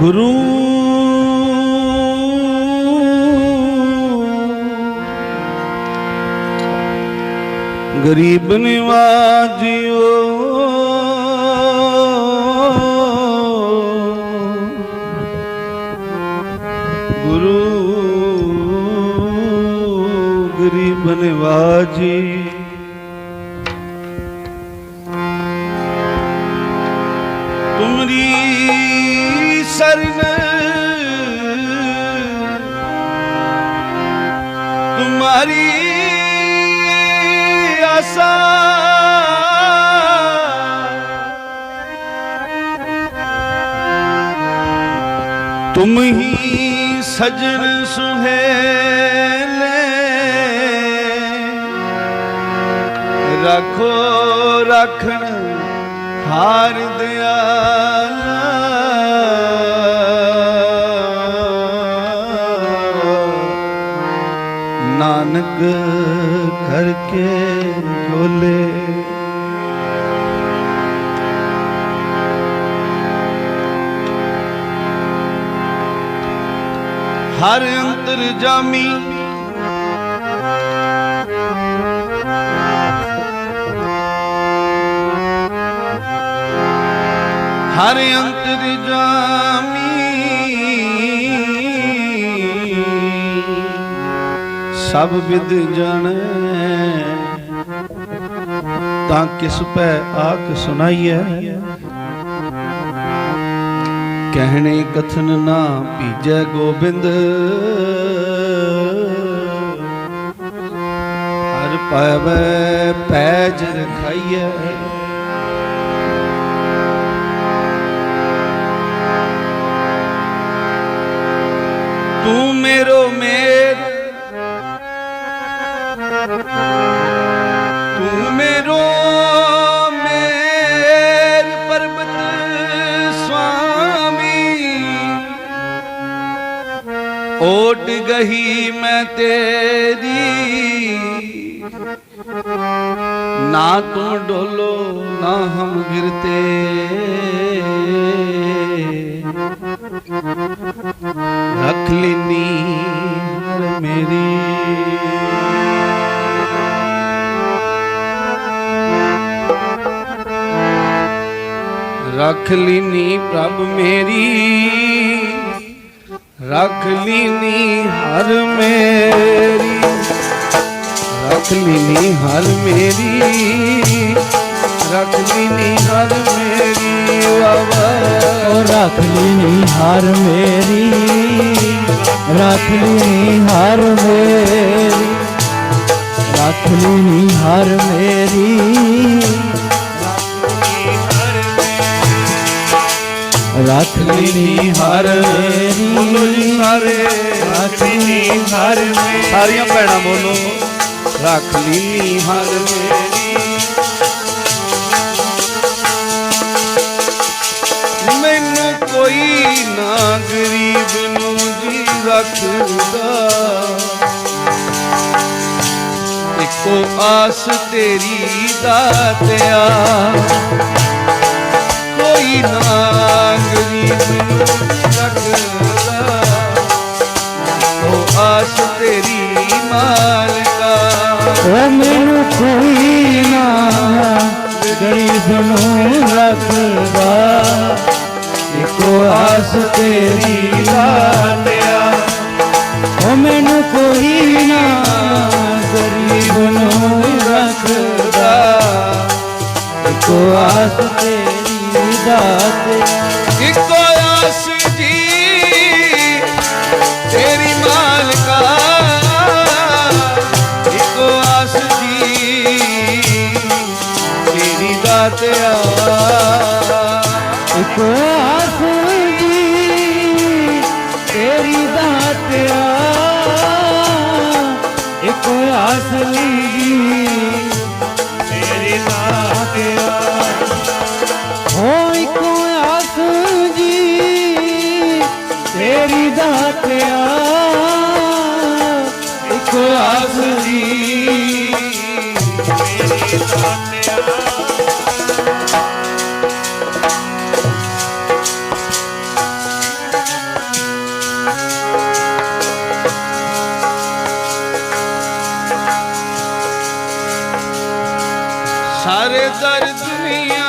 ਗੁਰੂ ਗਰੀਬ ਨਿਵਾਜਿਓ। ਗੁਰੂ ਗਰੀਬ ਨਿਵਾਜੀ। ਤੁਮਰੀ ਸਰਨ ਤੁਮਾਰੀ ਆਸਾ ਤੁਮ ਹੀ ਸਜਣ ਸੁਹੇਲੇ ਰੱਖੋ ਰੱਖਣ ਹਾਰ ਦਿਆਲਾ ਨਾਨਕ ਕਰਕੇ ਝੋਲੇ ਹਰ ਅੰਤਰ ਜਾਮੀ। ਹਰ ਅੰਤਰ ਜਾਮੀ। ਸਭ ਵਿਦ ਜਾਣੈ। ਤਾਂ ਕਿਸ ਪੈ ਆਖ ਸੁਣਾਈਐ। ਕਹਿਣੇ ਕਥਨ ਨਾ ਭੀਜੈ ਗੋਬਿੰਦ। ਹਰ ਪਾਵੈ ਪੈਜ ਰਖਾਈਐ। ਤੂੰ ਮੇਰੋ ਮੇ ਓਟ ਮੈਂ ਤੇਰੀ। ਨਾ ਤੂੰ ਡੋਲੋ, ਨਾ ਹਮ ਗਿਰਤੇ। ਰੱਖ ਲੈਨੀ ਮੇਰੀ। ਰੱਖ ਲੀਨੀ ਪ੍ਰਭ ਮੇਰੀ। ਰੱਖ ਲੀਨੀ ਹਰ ਮੇਰੀ ਰੱਖ ਲੀਨੀ ਹਰ ਮੇਰੀ ਰੱਖ ਲੀਨੀ ਹਰ ਮੇਰੀ ਵਾਵਾ ਰੱਖ ਲਈ ਹਰ ਮੇਰੀ ਰੱਖ ਲਈ ਹਰ ਮੇਰੀ ਰੱਖ ਲਈ ਹਰ ਮੇਰੀ ਰੱਖ ਲਈ ਹਰ ਮੇਰੀ। ਸਾਰੇ ਰੱਖ ਲੀਨੀ ਹਰ ਮੇਰੀ। ਸਾਰੀਆਂ ਭੈਣਾਂ ਬੋਲੋ ਰੱਖ ਲੀਨੀ ਹਰ ਮੇਰੀ। ਮੈਨੂੰ ਕੋਈ ਨਾ ਗਰੀਬ ਨੂੰ ਜੀ ਰੱਖਦਾ। ਇੱਕੋ ਆਸ ਤੇਰੀ ਦਾਤਿਆ ਕੋਈ ਨਾ ਗਰੀਬ ਮਾਲਕਾ ਓ ਮੈਨੂੰ ਕੋਈ ਨਾ ਗਰੀਬ ਨੂੰ ਰੱਖਦਾ ਇੱਕੋ ਆਸ ਤੇਰੀ ਦਾਤਿਆ ਓ ਮੈਨੂੰ ਕੋਈ ਨਾ ਗਰੀਬ ਨੂੰ ਰੱਖਦਾ ਇੱਕੋ ਆਸ ਤੇਰੀ ਦਾਤ ਇੱਕੋ ਦਾਤਿਆ ਇੱਕੋ ਆਸ ਜੀ ਤੇਰੀ ਦਾਤਿਆ ਇੱਕ ਆਸ ਜੀ ਤੇਰੀ ਦਾਤਿਆ ਹੋ ਇੱਕ ਆਸ ਜੀ ਤੇਰੀ ਦਾਤਿਆ ਇੱਕ ਆਸ ਜੀ ਤੇਰੀ ਦਾਤਿਆ सारे दर्द दुनिया